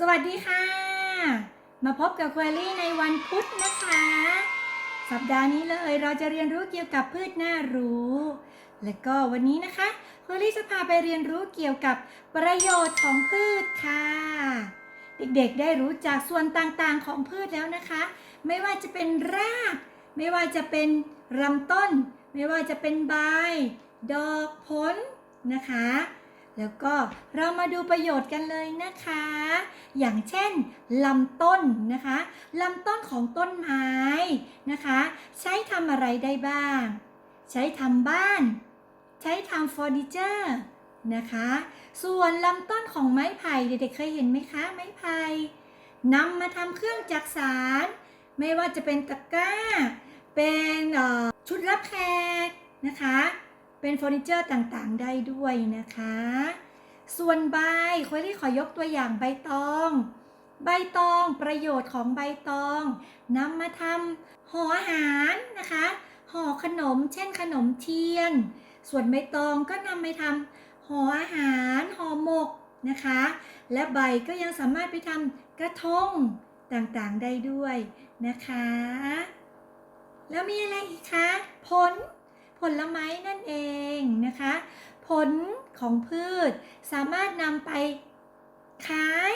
สวัสดีค่ะ มาพบกับควอรี่ในวันพุธนะคะ สัปดาห์นี้เลยเราจะเรียนรู้เกี่ยวกับพืชน่ารู้ และก็วันนี้นะคะควอรี่จะพาไปเรียนรู้เกี่ยวกับประโยชน์ของพืชค่ะ เด็กๆได้รู้จักส่วนต่างๆของพืชแล้วนะคะ ไม่ว่าจะเป็นราก ไม่ว่าจะเป็นลำต้น ไม่ว่าจะเป็นใบ ดอกผลนะคะ แล้วก็เรามาดูประโยชน์กันเลยนะคะ อย่างเช่นลำต้นนะคะลำต้นของต้นไม้นะคะ ใช้ทำอะไรได้บ้าง ใช้ทำบ้าน ใช้ทำเฟอร์นิเจอร์นะคะ ส่วนลำต้นของไม้ไผ่เด็กๆเคยเห็นไหมคะไม้ไผ่นำมาทำเครื่องจักสาร ไม่ว่าจะเป็นตะกร้า เป็นชุดรับแขกนะคะ เป็นเฟอร์นิเจอร์ต่างๆ ได้ด้วยนะคะ ส่วนใบคุยที่ขอยกตัวอย่างใบตอง ใบตองประโยชน์ของใบตองนำมาทำห่ออาหารนะคะห่อขนมเช่นขนมเทียน ส่วนใบตองก็นำไปทำห่ออาหารห่อหมกนะคะ และใบก็ยังสามารถไปทำกระทงต่างๆได้ด้วยนะคะ แล้วมีอะไรอีกคะ ผล ผลไม้นั่นเองนะคะ ผลของพืชสามารถนำไปขาย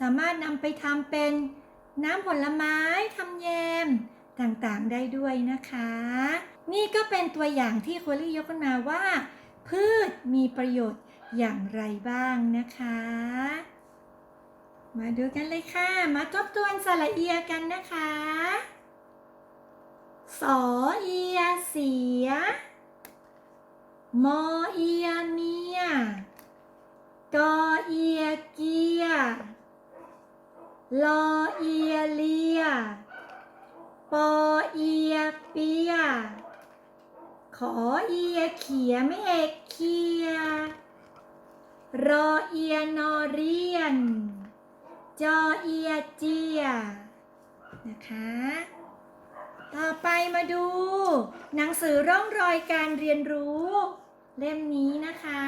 สามารถนำไปทำเป็นน้ำผลไม้ทำแยมต่างๆได้ด้วยนะคะ นี่ก็เป็นตัวอย่างที่โคลี่ยกขึ้นมาว่า พืชมีประโยชน์อย่างไรบ้างนะคะ มาดูกันเลยค่ะ มาทบทวนสระเอียกันนะคะ สอเอียเสีย มอเอียเมีย กอเอียเกีย ลอเอียเลีย ปอเอียเปีย ขอเอียเขียไม่เอกเคีย รอเอียนอเรียน จอเอียเจีย นะคะ ต่อไปมาดู หนังสือร่องรอยการเรียนรู้ เล่มนี้นะคะ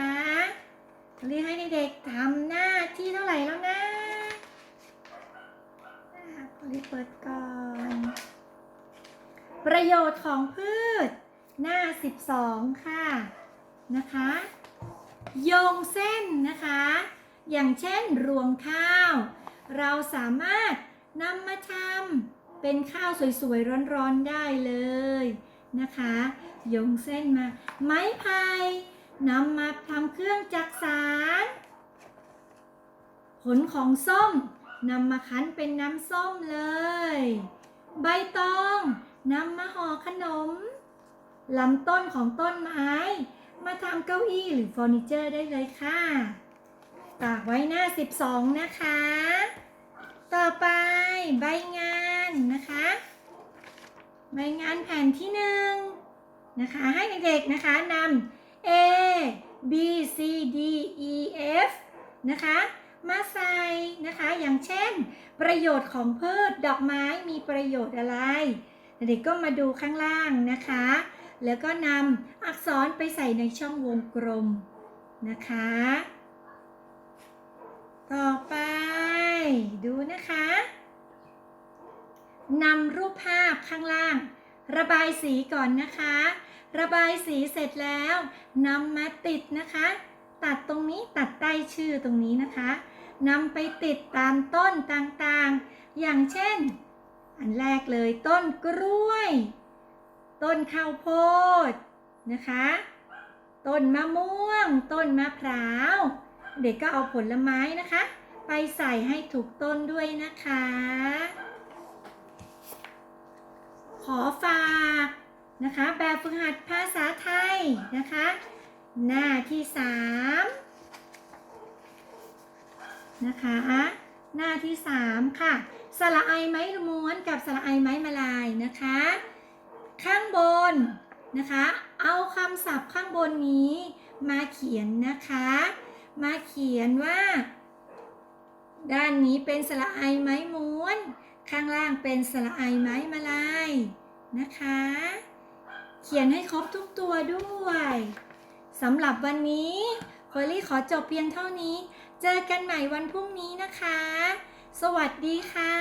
เรียกให้เด็กๆทำหน้าที่เท่าไหร่แล้วนะอ่าขอรีบเปิดก่อน ประโยชน์ของพืช หน้า 12 ค่ะนะคะ โยงเส้นนะคะ อย่างเช่นรวงข้าว เราสามารถนำมาทำ เป็นข้าวสวยๆ ร้อนๆ ได้เลยนะคะยงเส้นมา ไม้พายนำมาทำเครื่องจักสารผลของส้มนำมาคั้นเป็นน้ำส้มเลย ใบตองนำมาห่อขนมลำต้นของต้นไม้ มาทำเก้าอี้หรือเฟอร์นิเจอร์ได้เลยค่ะ ตากไว้หน้า 12 นะคะ ต่อไปใบงา นนะคะ ใบงานแผ่นที่หนึ่งนะคะ ให้เด็กๆนะคะนำ A B C D E F นะคะ มาใส่นะคะ อย่างเช่น ประโยชน์ของพืชดอกไม้มีประโยชน์อะไร เด็กก็มาดูข้างล่างนะคะ แล้วก็นำอักษรไปใส่ในช่องวงกลมนะคะ ต่อไปดูนะคะ นำรูปภาพข้างล่าง ระบายสีก่อนนะคะ ระบายสีเสร็จแล้วนำมาติดนะคะ ตัดตรงนี้ตัดใต้ชื่อตรงนี้นะคะนำไปติดตามต้นต่างๆ อย่างเช่น อันแรกเลยต้นกล้วย ต้นข้าวโพดนะคะ ต้นมะม่วง ต้นมะพร้าว เด็กก็เอาผลไม้นะคะ ไปใส่ให้ถูกต้นด้วยนะคะ ขอฝากนะคะ แบบฝึกหัดภาษาไทยนะคะ หน้าที่สามนะคะ หน้าที่สามค่ะ สระไอไม้ม้วนกับสระไอไม้มาลายนะคะ ข้างบนนะคะ เอาคำศัพท์ข้างบนนี้มาเขียนนะคะ มาเขียนว่า ด้านนี้เป็นสระไอไม้ม้วน ข้างล่างเป็นสระไอไม้มาลายนะคะ เขียนให้ครบทุกตัวด้วยสำหรับวันนี้เฟอรี่ขอจบเพียงเท่านี้ เจอกันใหม่วันพรุ่งนี้นะคะ สวัสดีค่ะ